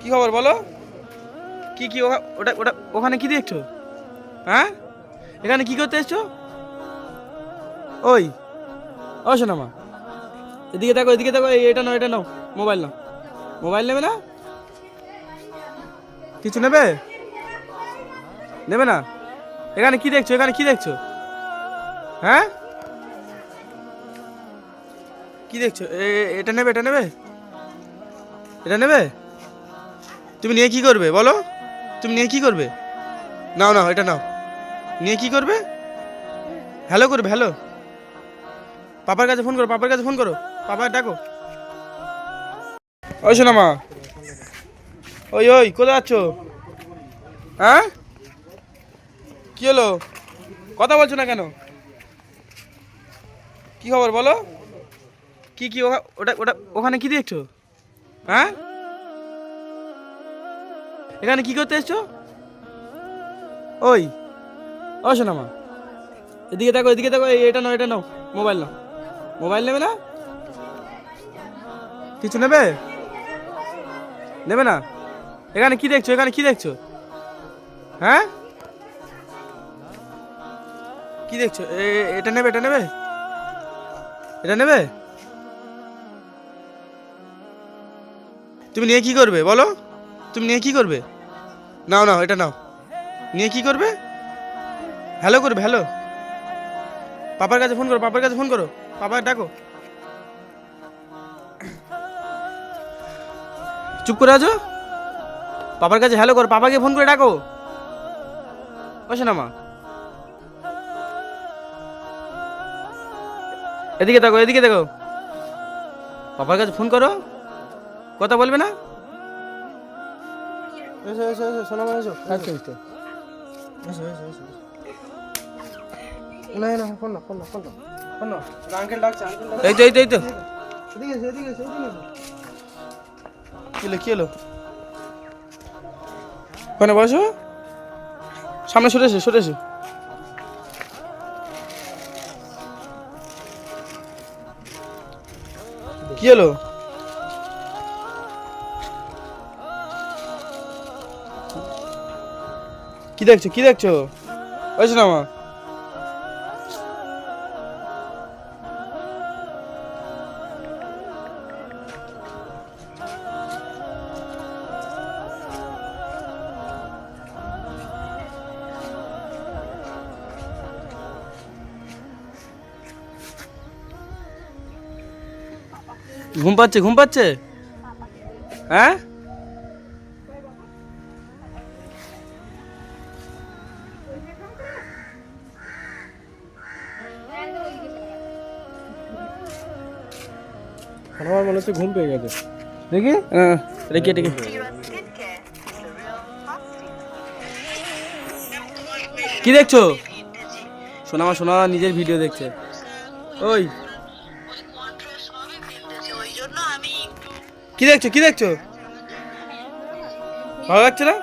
কি খবর বলো? কি কি ওটা ওটা, ওখানে কি দেখছ? হ্যাঁ? এখানে কি করতে এসছো? ওই, ও মা এদিকে দেখো এদিকে দেখো এই, এটা নাও এটা নাও, মোবাইল নাও। মোবাইল নেবে না? কিছু নেবে? নেবে না? এখানে কি দেখছ? এখানে কি দেখছ? হ্যাঁ? কি দেখছ? এটা নেবে এটা নেবে? এটা নেবে? তুমি নিয়ে কি করবে, বলো? তুমি নিয়ে কি করবে? নাও নাও, এটা নাও। নিয়ে কি করবে? হ্যালো করবে, হ্যালো। পাপার কাছে ফোন করো, পাপার কাছে ফোন করো। পাপার ডাকো। ওই শোনা মা। ওই ওই, কোথায় যাচ্ছ? হ্যাঁ? কি হলো? কথা বলছো না কেন? কি খবর, বলো? কি কি ওটা ওটা ওখানে কি দেখছ? হ্যাঁ? এখানে কি করতে এসছো? ওই ও শোনা মা। এদিকে দেখো এদিকে দেখো এটা নাও এটা নাও, মোবাইল নাও। মোবাইল নেবে না? কিছু নেবে? নেবে না? এখানে কি দেখছ? এখানে কি দেখছ? হ্যাঁ? কি দেখছ? এটা নেবে এটা নেবে? এটা নেবে? তুমি নিয়ে কি করবে, বলো? তুমি নিয়ে কি করবে? নাও নাও, এটা নাও। নিয়ে কি করবে? হ্যালো করবে হ্যালো পাপার কাছে ফোন করো, পাপার কাছে ফোন করো। পাপার ডাকো। চুপ করে আছো? পাপার কাছে হ্যালো করো, পাপাকে ফোন করে ডাকো। বসে না মা এদিকে দেখো এদিকে দেখো। পাপার কাছে ফোন করো। কথা বলবে না? এসো এসো এসো সোনা মা এসো আচ্ছা এসো এসো এসো এসো না না ফোন না ফোন না ফোন না ফোন না আঙ্কেল ডাকছে আঙ্কেল এই তো এই তো এই তো এদিকে এসো এদিকে এসো এদিকে এসো কি হলো কি হলো ওখানে বসো সামনে সরে এসো সরে এসো কি হলো কি দেখছ কি দেখছ ওই না মা ঘুম পাচ্ছে ঘুম পাচ্ছে হ্যাঁ আমার মনে হচ্ছে ঘুম পেয়ে গেছে। দেখি? হ্যাঁ। রেখে রেখে কি দেখছ? শোনা আমার শোনা নিজের ভিডিও দেখছে। ওই। কি দেখছ? কি দেখছ? ভালো লাগছে না?